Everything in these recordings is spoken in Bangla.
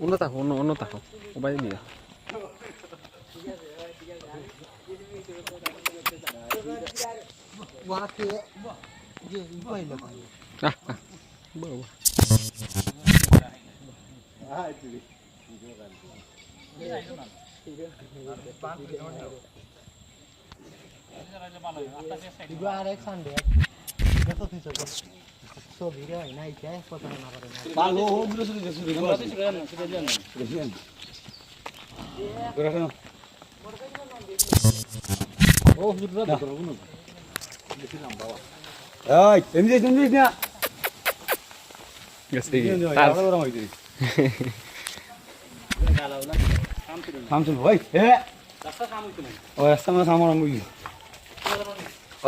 অন্য থাকো অন্য অন্য থাকো ও বাইরে দিয়ে ওয়াকে যে ছবি রে হয় না ইতে কত না পারে না ভালো ও গুলো এমনি এমনি না গেছে তার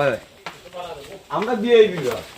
মানে আমরা দিয়ে বিল হুম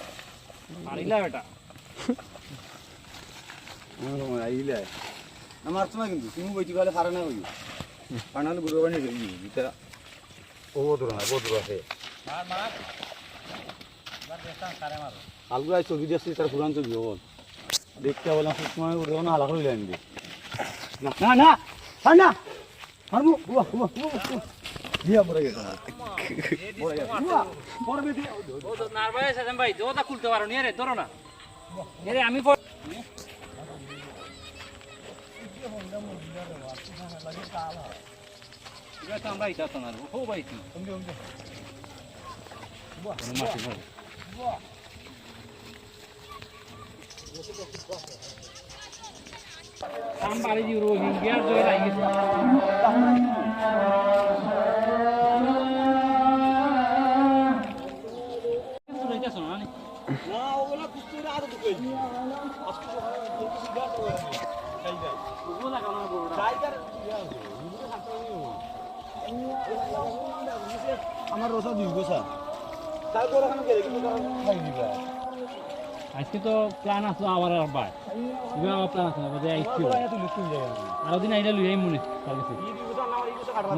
দেখতা কারে মারো। আলগু আই ছবি দিয়েছি তার পুরান ছবি হল দেখতে বললাম সময় উঠে না হালা করে না না না না মারবো। বুয়া বুয়া বুয়া দিয়া পড়ে গেছে নার্ভাস আছেন ভাই ওটা খুলতে পারো নি রে ধরো না এরে আমি আমরা এটা তো না শুনাইতেছ আমার রসা দুই গোসা তারপর এখন গেলে কিন্তু খাই দিবা। আজকে তো প্ল্যান আসলো আমার আর বার এবার আমার প্ল্যান আসলো যে আইসছিল আরও দিন আইলে লুই মনে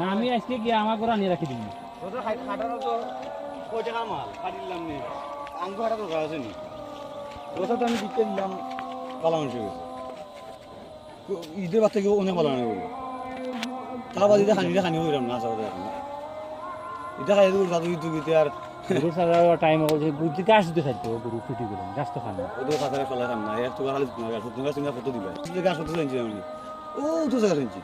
না আমি আজকে গিয়ে আমার করে আনিয়ে রাখি দিবি ওটা তো কয় টাকা মাল? কাটিলাম নি। আঙ্গ হাটা আছে নি। রসা তো আমি দিতে দিলাম পালা মাংস গেছে ঈদের বাদ থেকে অনেক পালা মাংস করব তার বাদ ঈদে খানিটা খানি হইলাম না আসলে এখন এটা খাই দেবো দাদু ঈদ দিতে আর গরুর সাথে টাইম বলছে বুদ্ধি গাছ দিতে থাকতো গরু ছুটি গেলাম গাছ তো খান ওদের কাতারে ফেলা খাম না এক তো গাছ তুমি গাছ গাছ ফটো জানছি আমি ও তো জানছি